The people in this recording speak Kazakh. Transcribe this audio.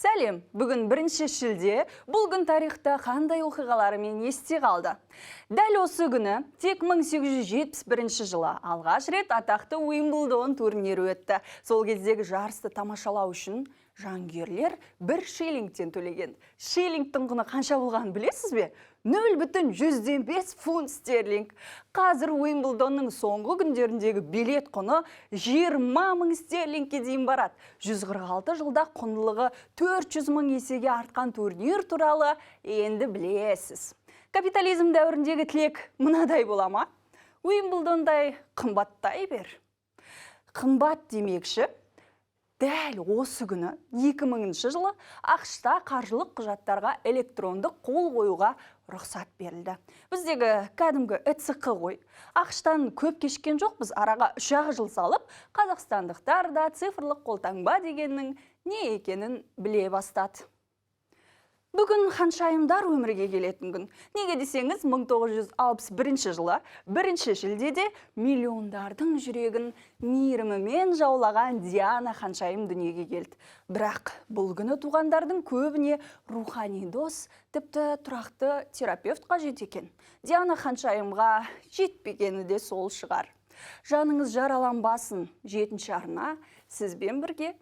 сәлем бүгін бірінші шілде. Бұл күн тарихта қандай оқиғаларымен есте қалды? Дәл осы күні тек 1871 жылы алғаш рет атақты уимблдон турнирі өтті. Сол кездегі жарысты тамашалау үшін жанкүйерлер бір шиллингтен төлеген. Шиллингтің құны қанша болғанын білесіз бе? Нөл бүтін жүзден бес фунт стерлинг. Қазір уимблдонның соңғы күндеріндегі билет құны 20 мың стерлингке дейін барады. 146 жылда құндылығы 400 мың есеге артқан турнир туралы енді білесіз. Капитализм дәуіріндегі тілек мынадай бола ма? Уимблдондай қымбаттай бер. Қымбат демекші дәл осы күні 2000 жылы ақшта қаржылық құжаттарға электрондық қол қоюға рұқсат берілді. Біздегі кәдімгі ЭЦқ ғой. Ақштан көп кешкен жоқпыз араға үш ақ жыл салып қазақстандықтар да цифрлық қолтаңба дегеннің не екенін біле бастады. Бүгін ханшайымдар өмірге келетін күн. Неге десеңіз 1961 жылы бірінші шілдеде миллиондардың жүрегін мейірімімен жаулаған Диана ханшайым дүниеге келді. Бірақ бұл күні туғандардың көбіне рухани дос, тіпті тұрақты терапевт қажет екен. Диана ханшайымға жетпегені де сол шығар. Жаныңыз жараланбасын жетінші арна сізбен бірге